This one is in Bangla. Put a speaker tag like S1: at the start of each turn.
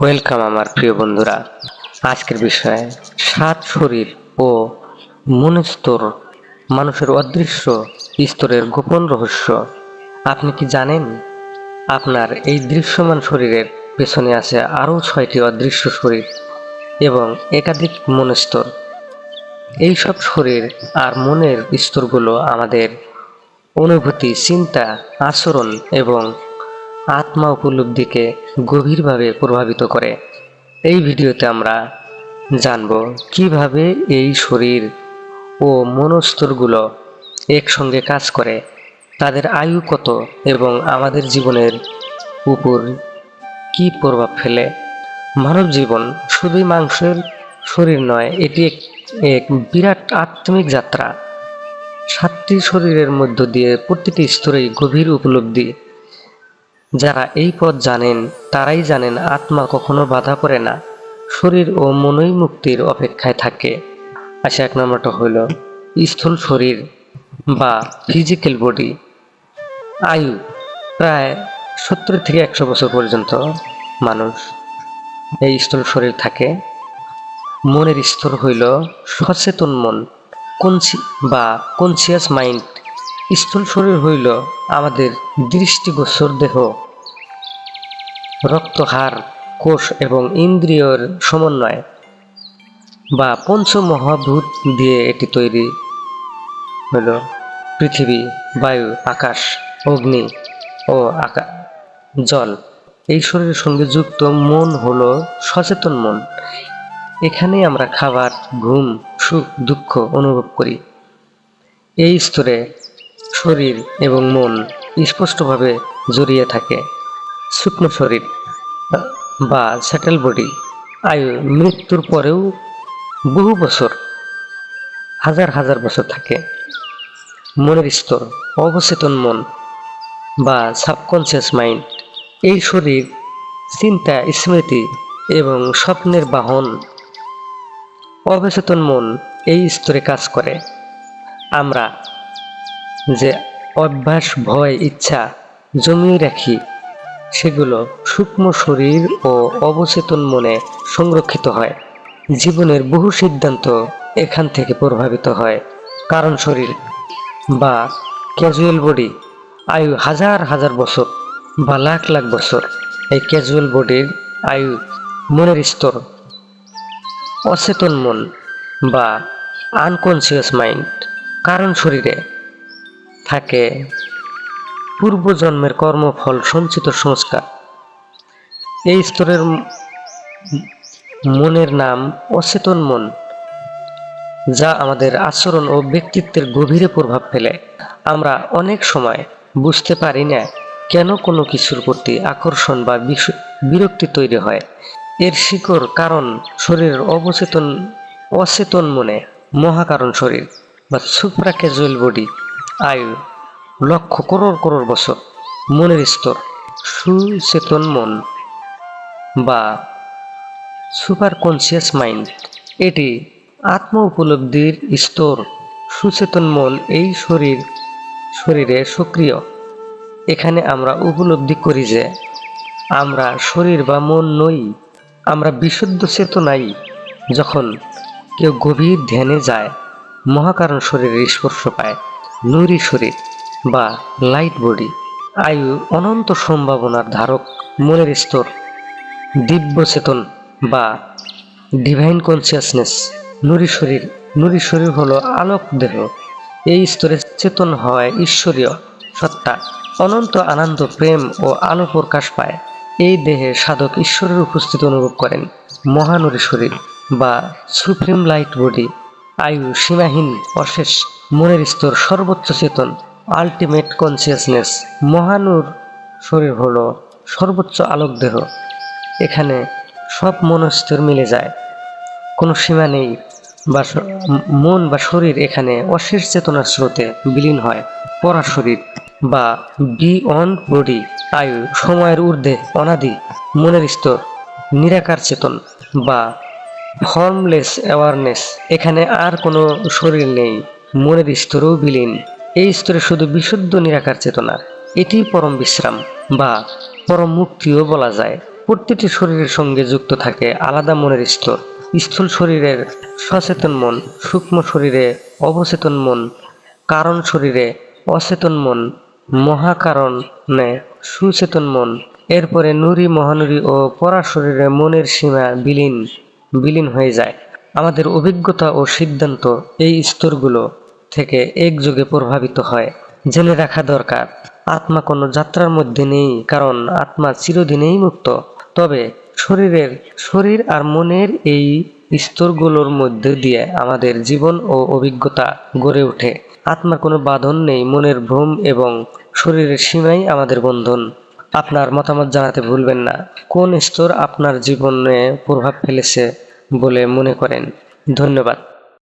S1: ওয়েলকাম আমার প্রিয় বন্ধুরা। আজকের বিষয়, সাত শরীর ও মনস্তর, মানুষের অদৃশ্য স্তরের গোপন রহস্য। আপনি কি জানেন? আপনার এই দৃশ্যমান শরীরের পেছনে আছে আরও ছয়টি অদৃশ্য শরীর এবং একাধিক মনস্তর। এইসব শরীর আর মনের স্তরগুলো আমাদের অনুভূতি, চিন্তা, আচরণ এবং আত্মা উপলব্ধিকে গভীরভাবে প্রভাবিত করে। এই ভিডিওতে আমরা জানব কীভাবে এই শরীর ও মনস্তরগুলো একসঙ্গে কাজ করে, তাদের আয়ু কত এবং আমাদের জীবনের উপর কি প্রভাব ফেলে। মানব জীবন শুধুই মাংসের শরীর নয়, এটি এক বিরাট আত্মিক যাত্রা। সাতটি শরীরের মধ্য দিয়ে প্রতিটি স্তরেই গভীর উপলব্ধি যারা এই পথ জানেন, তারাই জানেন আত্মা কখনো বাধা পড়ে না। শরীর ও মনই মুক্তির অপেক্ষায় থাকে। আচ্ছা এক নম্বরটা হলো স্থূল শরীর বা ফিজিক্যাল বডি আয়ু প্রায় সত্তর থেকে একশো বছর পর্যন্ত মানুষ এই স্থূল শরীর থাকে। মনের স্তর হইল সচেতন মন কনসি বা কনসিয়াস মাইন্ড স্থূল শরীর হইল আমাদের দৃষ্টিগোচর দেহ। রক্তহার, কোষ এবং ইন্দ্রিয়র সমন্বয় বা পঞ্চমহাভূত দিয়ে এটি তৈরি হল পৃথিবী, বায়ু, আকাশ, অগ্নি ও আকা, জল। এই শরীরের সঙ্গে যুক্ত মন হল সচেতন মন। এখানেই আমরা খাবার, ঘুম, সুখ, দুঃখ অনুভব করি। এই স্তরে শরীর এবং মন স্পষ্টভাবে জড়িয়ে থাকে। শুকনো শরীর বা স্যাটেল বডি আয়ু মৃত্যুর পরেও বহু বছর, হাজার হাজার বছর থাকে। মনের স্তর, অবচেতন মন বা সাবকনসিয়াস মাইন্ড এই শরীর, চিন্তা, স্মৃতি এবং স্বপ্নের বাহন। অবচেতন মন এই স্তরে কাজ করে। আমরা যে অভ্যাস, ভয়, ইচ্ছা জমিয়ে রাখি, সেগুলো সূক্ষ্ম শরীর ও অবচেতন মনে সংরক্ষিত হয়। জীবনের বহু সিদ্ধান্ত এখান থেকে প্রভাবিত হয়। কারণ শরীর বা ক্যাজুয়াল বডি আয়ু হাজার হাজার বছর বা লাখ লাখ বছর। এই ক্যাজুয়াল বডির আয়ু মনের স্তর, অচেতন মন বা আনকনসিয়াস মাইন্ড কারণ শরীরে থাকে। পূর্বজন্মের কর্মফল, সঞ্চিত সংস্কার। এই স্তরের মনের নাম অচেতন মন, যা আমাদের আচরণ ও ব্যক্তিত্বের গভীরে প্রভাব ফেলে। আমরা অনেক সময় বুঝতে পারি না কেন কোনো কিছুর প্রতি আকর্ষণ বা বিরক্তি তৈরি হয়। এর শিকড় কারণ শরীরের অবচেতন, অচেতন মনে, মহাকারণ শরীর বা সুপ্রা ক্যাজুয়াল বডি। আয়ু লক্ষ করোড় করোড় বছর, মনের স্তর, সুচেতন মন বা সুপার কনসিয়াস মাইন্ড। এটি আত্ম উপলব্ধির স্তর, সুচেতন মন এই শরীর, শরীরে সক্রিয়। এখানে আমরা উপলব্ধি করি যে আমরা শরীর বা মন নই, আমরা বিশুদ্ধ চেতনাই। যখন কেউ গভীর ধ্যানে যায়, মহাকারণ শরীরের স্পর্শ পায়। নুরি শরীর বা লাইট বডি, আয়ু অনন্ত সম্ভাবনার ধারক, মনের স্তর, দিব্য চেতন বা ডিভাইন কনসিয়াসনেস নুরি শরীর নুরি শরীর হলো আলোক দেহ। এই স্তরে চেতন হয় ঈশ্বরীয় সত্তা। অনন্ত আনন্দ, প্রেম ও আলো প্রকাশ পায়। এই দেহে সাধক ঈশ্বরের উপস্থিতি অনুভব করেন। মহানুরী শরীর বা সুপ্রিম লাইট বডি আয়ু সীমাহীন অশেষ। মনের স্তর সর্বোচ্চ চেতন আলটিমেট কনসিয়াসনেস মহানুর শরীর হলো সর্বোচ্চ আলোক দেহ এখানে সব মনস্তর মিলে যায়। কোনো সীমা নেই বা মন বা শরীর এখানে অশেষ চেতনার স্রোতে বিলীন হয়। পরা শরীর বা বি অন বডি আয়ু, সময়ের ঊর্ধ্বে অনাদি, মনের স্তর নিরাকার চেতন বা ফর্মলেস অ্যাওয়ারনেস এখানে আর কোনো শরীর নেই। মনের স্তরেও বিলীন। এই স্তরে শুধু বিশুদ্ধ নিরাকার চেতনা এটি পরম বিশ্রাম বা পরম মুক্তিও বলা যায়। প্রতিটি শরীরের সঙ্গে যুক্ত থাকে আলাদা মনের স্তর। স্থূল শরীরের সচেতন মন, সূক্ষ্ম শরীরে অবচেতন মন, কারণ শরীরে অচেতন মন, মহাকারণে সুচেতন মন। এরপরে নুরি, মহানুরি ও পরা শরীরে মনের সীমা বিলীন বিলীন হয়ে যায়। আমাদের অভিজ্ঞতা ও সিদ্ধান্ত এই স্তরগুলো থেকে একযোগে প্রভাবিত হয়। জেনে রাখা দরকার। আত্মা কোনো যাত্রার মধ্যে নেই, কারণ আত্মা চিরদিনেই মুক্ত। তবে শরীরের, শরীর আর মনের এই স্তরগুলোর মধ্যে দিয়ে আমাদের জীবন ও অভিজ্ঞতা গড়ে ওঠে। আত্মার কোনো বাঁধন নেই, মনের ভ্রম এবং শরীরের সীমাই আমাদের বন্ধন। আপনার মতামত জানাতে ভুলবেন না। কোন স্তর আপনার জীবনে প্রভাব ফেলেছে বলে মনে করেন? ধন্যবাদ।